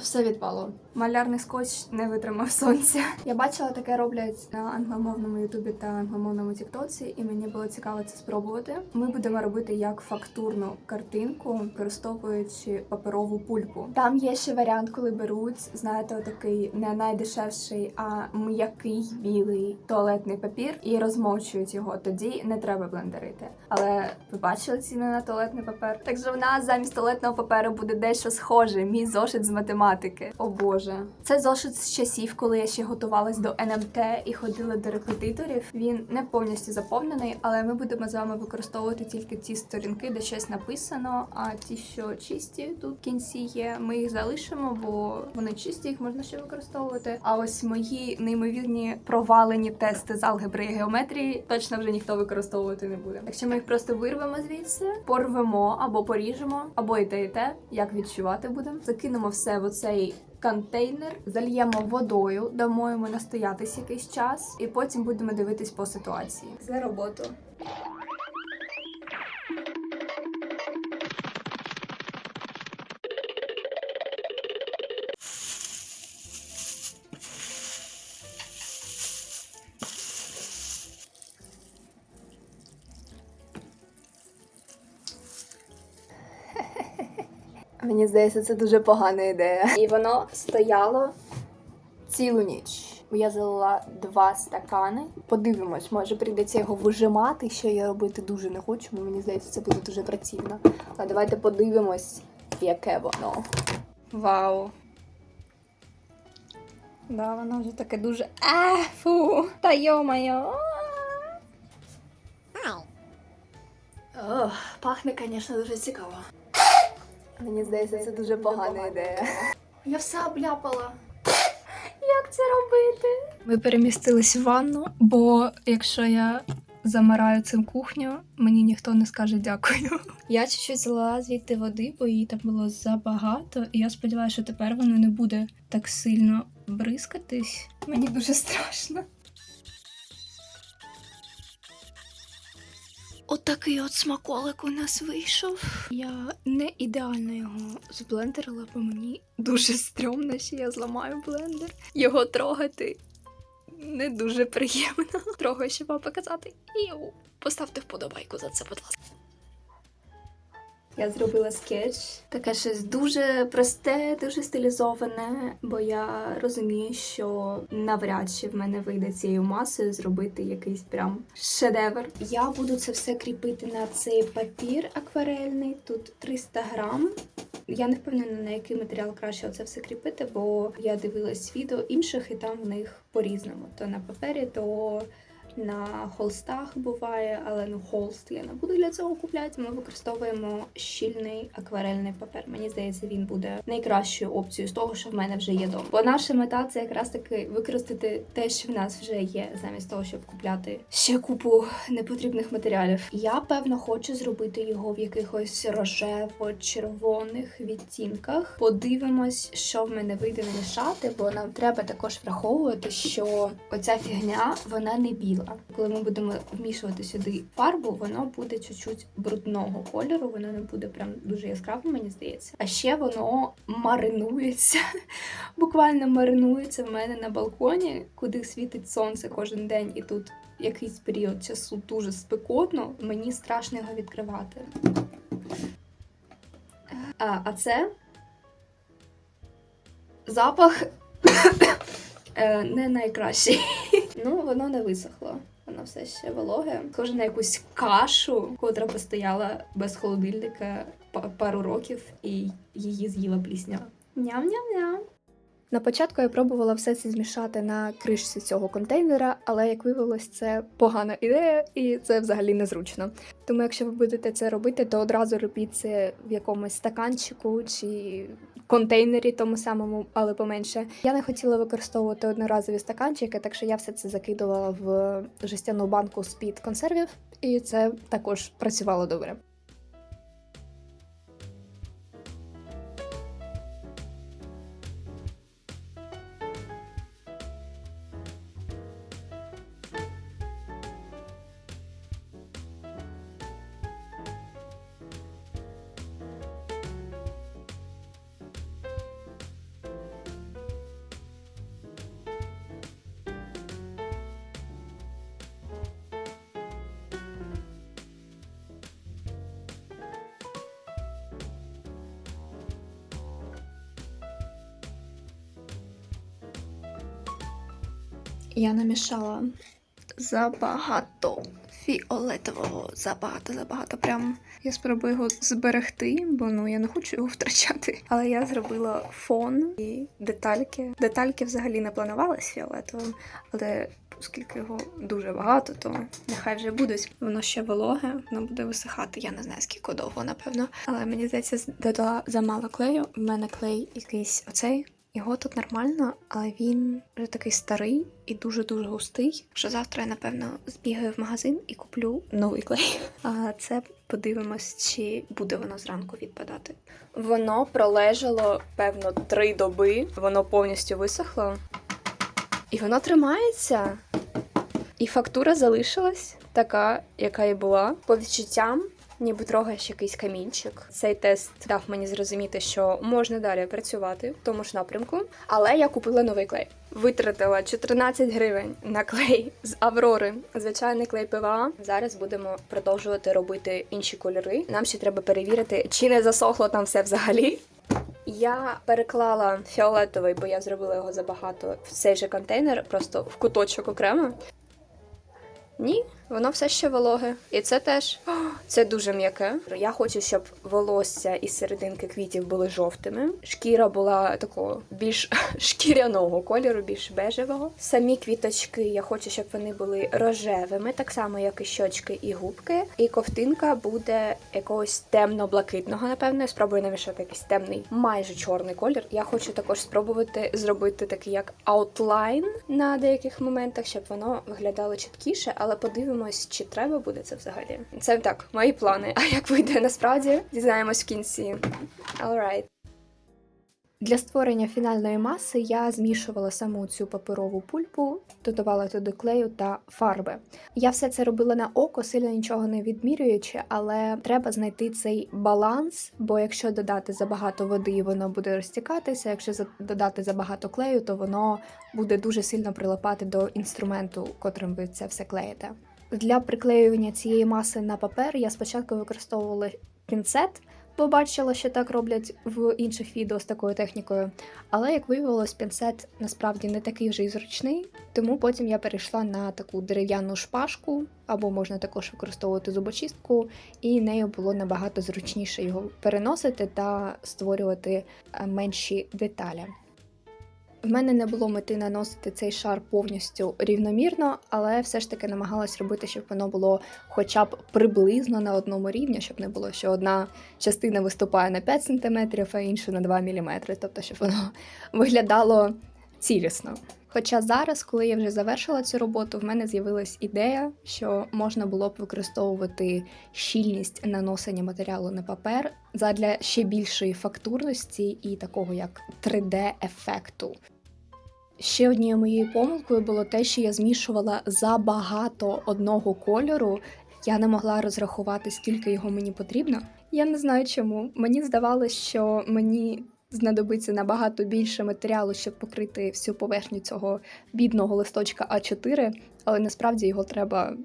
Все відпало. Малярний скотч не витримав сонця. Я бачила, таке роблять на англомовному ютубі та англомовному тіктоці, і мені було цікаво це спробувати. Ми будемо робити як фактурну картинку, використовуючи паперову пульпу. Там є ще варіант, коли беруть, знаєте, отакий не найдешевший, а м'який білий туалетний папір і розмовчують його. Тоді не треба блендерити. Але ви бачили ціни на туалетний папер? Так що в нас замість туалетного паперу буде дещо схоже. Мій зошит з математики. О Боже, це зошит з часів, коли я ще готувалась до НМТ і ходила до репетиторів. Він не повністю заповнений, але ми будемо з вами використовувати тільки ті сторінки, де щось написано. А ті, що чисті тут в кінці є, ми їх залишимо, бо вони чисті, їх можна ще використовувати. А ось мої неймовірні провалені тести з алгебри і геометрії точно вже ніхто використовувати не буде. Якщо ми їх просто вирвемо звідси, порвемо або поріжемо, або і те, і те, як відчувати будемо. Закинемо все в оцей контейнер, зальємо водою, дамо йому настоятись якийсь час, і потім будемо дивитись по ситуації. За роботу. Мені здається, це дуже погана ідея. І воно стояло цілу ніч. Я залила два стакани. Подивимось, може прийдеться його вижимати, що я робити дуже не хочу, бо мені здається, це буде дуже працівно. Але давайте подивимось, яке воно. Вау. Да, воно вже таке дуже. А, фу! Та йо-моє! Ох, пахне, звісно, дуже цікаво. Мені здається, це дуже погана ідея. Я все обляпала. Як це робити? Ми перемістились в ванну, бо якщо я замираю цим кухню, мені ніхто не скаже дякую. Я чуть-чуть залила звідти води, бо її там було забагато, і я сподіваюся, що тепер воно не буде так сильно бризкатись. Мені дуже страшно. Отакий от смаколик у нас вийшов. Я не ідеально його зблендерила, бо мені дуже стрьомно, що я зламаю блендер. Його трогати не дуже приємно. Трогаю, ще вам показати. Іу. Поставте вподобайку за це, будь ласка. Я зробила скетч. Таке щось дуже просте, дуже стилізоване, бо я розумію, що навряд чи в мене вийде цією масою зробити якийсь прям шедевр. Я буду це все кріпити на цей папір акварельний. Тут 300 грам. Я не впевнена, на який матеріал краще це все кріпити, бо я дивилась відео інших, і там в них по-різному. То на папері, то на холстах буває, але ну холст я не буду для цього купляти. Ми використовуємо щільний акварельний папер. Мені здається, він буде найкращою опцією з того, що в мене вже є дома. Бо наша мета це якраз таки використати те, що в нас вже є, замість того, щоб купляти ще купу непотрібних матеріалів. Я певно хочу зробити його в якихось рожево-червоних відтінках. Подивимось, що в мене вийде намішати, бо нам треба також враховувати, що оця фігня вона не біла. Коли ми будемо вмішувати сюди фарбу, воно буде чуть-чуть брудного кольору, воно не буде прям дуже яскравим, мені здається. А ще воно маринується, буквально маринується в мене на балконі, куди світить сонце кожен день, і тут якийсь період часу дуже спекотно. Мені страшно його відкривати. А, а це запах е, не найкращий. Ну, воно не висохло. Воно все ще вологе. Схоже на якусь кашу, котра постояла без холодильника пару років, і її з'їла плісня. Ням-ням-ням. На початку я пробувала все це змішати на кришці цього контейнера, але як виявилось, це погана ідея і це взагалі незручно. Тому, якщо ви будете це робити, то одразу робіть це в якомусь стаканчику чи контейнері, тому самому, але поменше. Я не хотіла використовувати одноразові стаканчики, так що я все це закидувала в жестяну банку з-під консервів, і це також працювало добре. Я намішала забагато фіолетового, забагато, забагато. Прям я спробую його зберегти, бо ну я не хочу його втрачати. Але я зробила фон і детальки. Детальки взагалі не планувалась фіолетовим, але оскільки його дуже багато, то нехай вже будуть. Воно ще вологе, воно буде висихати. Я не знаю скільки довго, напевно. Але мені здається, додала замало клею. У мене клей якийсь оцей. Його тут нормально, але він вже такий старий і дуже-дуже густий. Що завтра я, напевно, збігаю в магазин і куплю новий клей. А це подивимось, чи буде воно зранку відпадати. Воно пролежало, певно, три доби. Воно повністю висохло. І воно тримається. І фактура залишилась така, яка і була. По відчуттям, ніби трогаєш якийсь камінчик. Цей тест дав мені зрозуміти, що можна далі працювати в тому ж напрямку. Але я купила новий клей. Витратила 14 гривень на клей з Аврори. Звичайний клей ПВА. Зараз будемо продовжувати робити інші кольори. Нам ще треба перевірити, чи не засохло там все взагалі. Я переклала фіолетовий, бо я зробила його забагато в цей же контейнер, просто в куточок окремо. Ні, воно все ще вологе. І це теж це дуже м'яке. Я хочу, щоб волосся і серединки квітів були жовтими. Шкіра була такого більш шкіряного кольору, більш бежевого. Самі квіточки я хочу, щоб вони були рожевими, так само, як і щочки і губки. І ковтинка буде якогось темно-блакитного, напевно. Я спробую намішати якийсь темний, майже чорний колір. Я хочу також спробувати зробити такий як аутлайн на деяких моментах, щоб воно виглядало чіткіше, але подивимось, чи треба буде це взагалі. Це так, мої плани. А як вийде насправді, дізнаємось в кінці. Alright. Для створення фінальної маси я змішувала саму цю паперову пульпу, додавала туди клею та фарби. Я все це робила на око, сильно нічого не відмірюючи, але треба знайти цей баланс, бо якщо додати забагато води, воно буде розтікатися. Якщо додати забагато клею, то воно буде дуже сильно прилипати до інструменту, котрим ви це все клеїте. Для приклеювання цієї маси на папер я спочатку використовувала пінцет, бо бачила, що так роблять в інших відео з такою технікою. Але як виявилось, пінцет насправді не такий вже й зручний, тому потім я перейшла на таку дерев'яну шпажку, або можна також використовувати зубочистку, і нею було набагато зручніше його переносити та створювати е, менші деталі. В мене не було мети наносити цей шар повністю рівномірно, але все ж таки намагалась робити, щоб воно було хоча б приблизно на одному рівні, щоб не було, що одна частина виступає на 5 см, а інша на 2 мм, тобто, щоб воно виглядало цілісно. Хоча зараз, коли я вже завершила цю роботу, в мене з'явилась ідея, що можна було б використовувати щільність наносення матеріалу на папер задля ще більшої фактурності і такого як 3D-ефекту. Ще однією моєю помилкою було те, що я змішувала забагато одного кольору. Я не могла розрахувати, скільки його мені потрібно. Я не знаю чому. Мені здавалося, що мені знадобиться набагато більше матеріалу, щоб покрити всю поверхню цього бідного листочка А4, але насправді його треба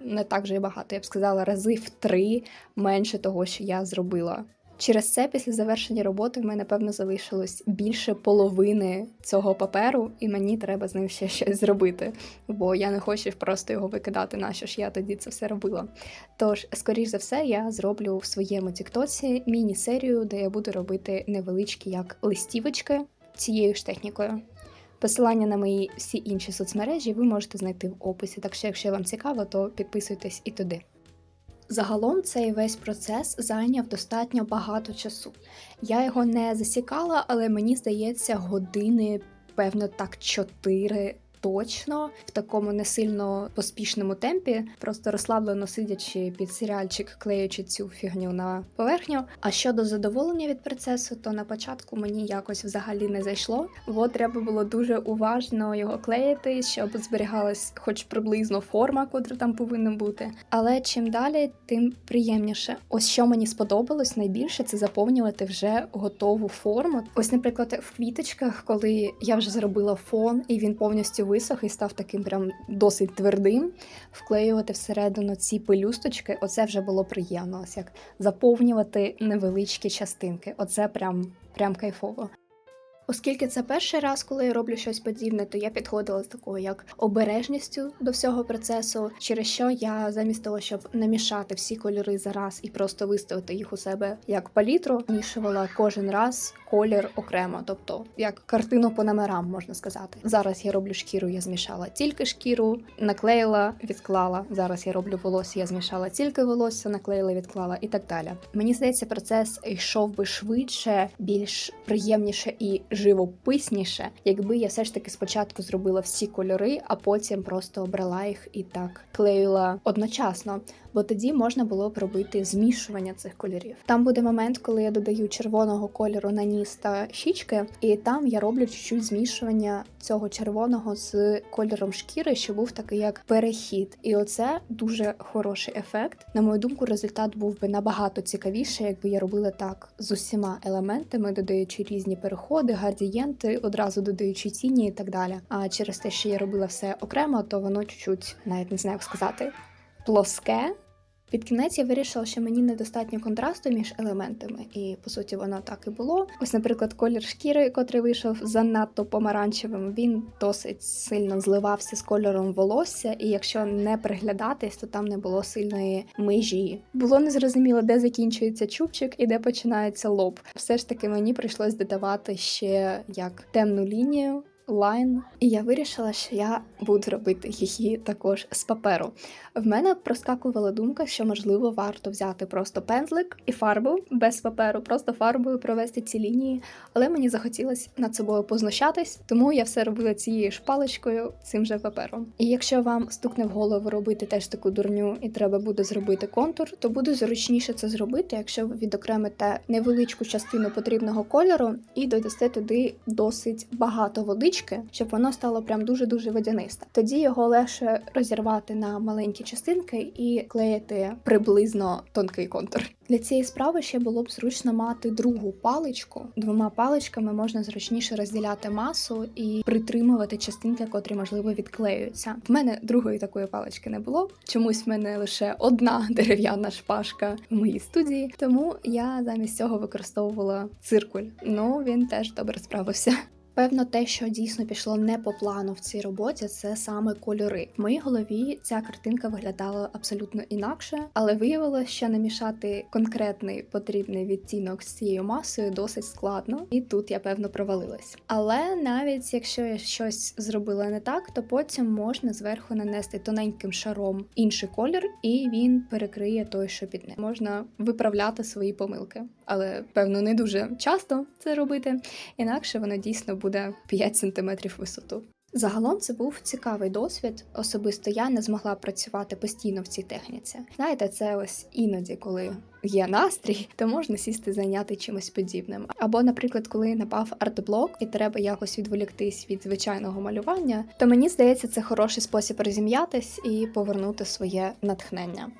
не так же й багато. Я б сказала, рази в три менше того, що я зробила. Через це, після завершення роботи, в мене певно залишилось більше половини цього паперу, і мені треба з ним ще щось зробити, бо я не хочу просто його викидати, на що ж я тоді це все робила. Тож, скоріш за все, я зроблю в своєму тіктоці міні-серію, де я буду робити невеличкі як листівочки цією ж технікою. Посилання на мої всі інші соцмережі ви можете знайти в описі, так що, якщо вам цікаво, то підписуйтесь і туди. Загалом цей весь процес зайняв достатньо багато часу. Я його не засікала, але мені здається, години, певно, так чотири точно в такому не сильно поспішному темпі, просто розслаблено сидячи під серіальчик, клеючи цю фігню на поверхню. А щодо задоволення від процесу, то на початку мені якось взагалі не зайшло, бо треба було дуже уважно його клеїти, щоб зберігалась хоч приблизно форма, котра там повинна бути. Але чим далі, тим приємніше. Ось що мені сподобалось найбільше, це заповнювати вже готову форму. Ось, наприклад, в квіточках, коли я вже зробила фон і він повністю висох і став таким прям досить твердим, вклеювати всередину ці пелюсточки, оце вже було приємно. Ось як заповнювати невеличкі частинки. Оце прям, прям кайфово. Оскільки це перший раз, коли я роблю щось подібне, то я підходила з такою як обережністю до всього процесу, через що я замість того, щоб намішати всі кольори за раз і просто виставити їх у себе як палітру, мішувала кожен раз колір окремо, тобто як картину по номерам можна сказати. Зараз я роблю шкіру, я змішала тільки шкіру, наклеїла, відклала. Зараз я роблю волосся, я змішала тільки волосся, наклеїла, відклала і так далі. Мені здається, процес йшов би швидше, більш приємніше і живописніше, якби я все ж таки спочатку зробила всі кольори, а потім просто обрала їх і так клеїла одночасно. Бо тоді можна було б робити змішування цих кольорів. Там буде момент, коли я додаю червоного кольору на ніс та щічки, і там я роблю чуть-чуть змішування цього червоного з кольором шкіри, що був такий як перехід. І оце дуже хороший ефект. На мою думку, результат був би набагато цікавіше, якби я робила так з усіма елементами, додаючи різні переходи, градієнти, одразу додаючи тіні і так далі. А через те, що я робила все окремо, то воно чуть-чуть навіть не знаю, як сказати. Плоске, під кінець я вирішила, що мені недостатньо контрасту між елементами, і по суті воно так і було. Ось, наприклад, колір шкіри, котрий вийшов занадто помаранчевим, він досить сильно зливався з кольором волосся, і якщо не приглядатись, то там не було сильної межі. Було незрозуміло, де закінчується чубчик і де починається лоб. Все ж таки мені прийшлось додавати ще як темну лінію лайн, і я вирішила, що я буду робити її також з паперу. В мене проскакувала думка, що можливо варто взяти просто пензлик і фарбу без паперу, просто фарбою провести ці лінії, але мені захотілося над собою познущатись, тому я все робила цією ж паличкою, цим же папером. І якщо вам стукне в голову робити теж таку дурню, і треба буде зробити контур, то буде зручніше це зробити, якщо ви відокремите невеличку частину потрібного кольору і додасте туди досить багато води водички, щоб воно стало прям дуже-дуже водянисте. Тоді його легше розірвати на маленькі частинки і клеїти приблизно тонкий контур. Для цієї справи ще було б зручно мати другу паличку. Двома паличками можна зручніше розділяти масу і притримувати частинки, котрі можливо відклеюються. В мене другої такої палички не було. Чомусь в мене лише одна дерев'яна шпажка в моїй студії, тому я замість цього використовувала циркуль. Ну він теж добре справився. Певно, те, що дійсно пішло не по плану в цій роботі, це саме кольори. В моїй голові ця картинка виглядала абсолютно інакше, але виявилося, що намішати конкретний потрібний відтінок з цією масою досить складно, і тут я певно провалилась. Але навіть якщо я щось зробила не так, то потім можна зверху нанести тоненьким шаром інший колір, і він перекриє той, що під ним. Можна виправляти свої помилки, але певно не дуже часто це робити, інакше воно дійсно буде 5 см висоту. Загалом це був цікавий досвід. Особисто я не змогла працювати постійно в цій техніці. Знаєте, це ось іноді, коли є настрій, то можна сісти зайняти чимось подібним. Або, наприклад, коли напав артблок і треба якось відволіктись від звичайного малювання, то мені здається, це хороший спосіб розім'ятись і повернути своє натхнення.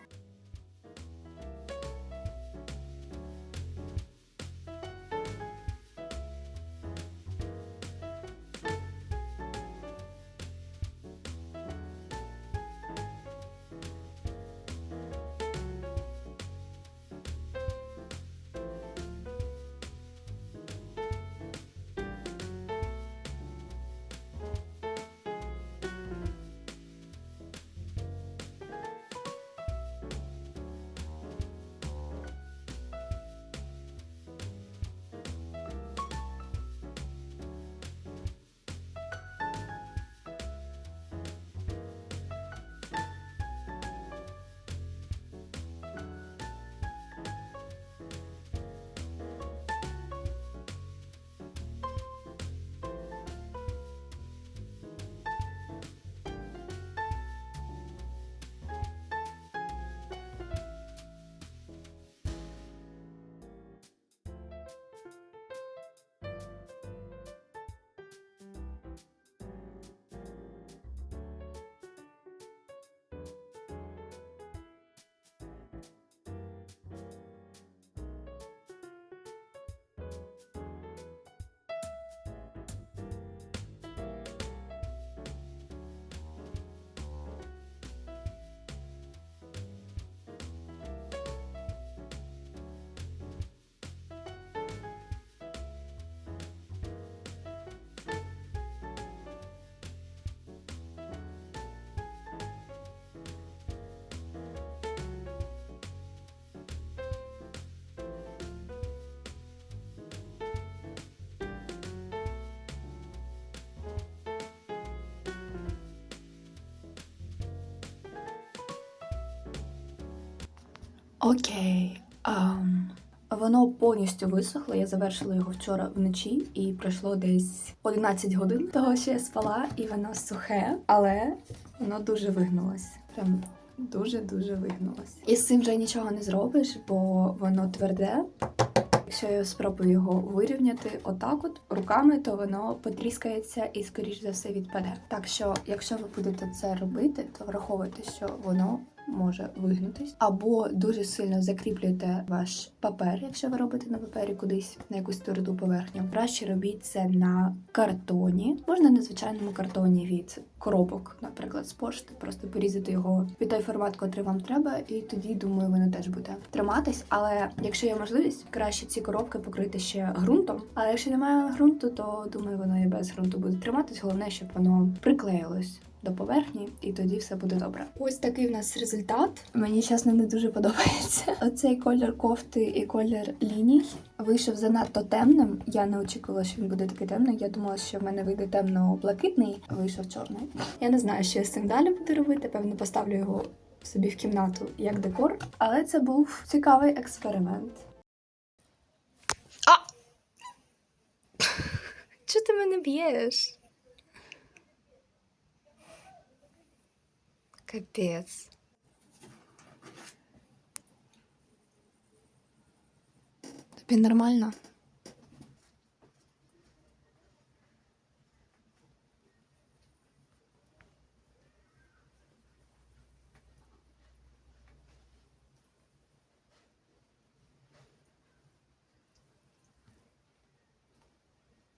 Окей. ам, Воно повністю висохло. Я завершила його вчора вночі, і пройшло десь 11 годин того, що я спала, і воно сухе, але воно дуже вигнулось. Прям дуже-дуже вигнулось. І з цим вже нічого не зробиш, бо воно тверде. Якщо я спробую його вирівняти отак от руками, то воно потріскається і, скоріш за все, відпаде. Так що, якщо ви будете це робити, то враховуйте, що воно може вигнутись, або дуже сильно закріплюйте ваш папер, якщо ви робите на папері кудись на якусь тверду поверхню. Краще робіть це на картоні, можна на звичайному картоні від коробок, наприклад, з пошти, просто порізати його під той формат, котрий вам треба, і тоді думаю, воно теж буде триматись. Але якщо є можливість, краще ці коробки покрити ще ґрунтом. Але якщо немає ґрунту, то думаю, воно і без ґрунту буде триматись. Головне, щоб воно приклеїлось до поверхні, і тоді все буде добре. Ось такий в нас результат. Мені чесно не дуже подобається. Оцей колір кофти і колір ліній вийшов занадто темним. Я не очікувала, що він буде такий темний. Я думала, що в мене вийде темно-блакитний, вийшов чорний. Я не знаю, що я з цим далі буду робити. Певно, поставлю його собі в кімнату як декор. Але це був цікавий експеримент. А! Чого ти мене б'єш? Капець. Тобі нормально?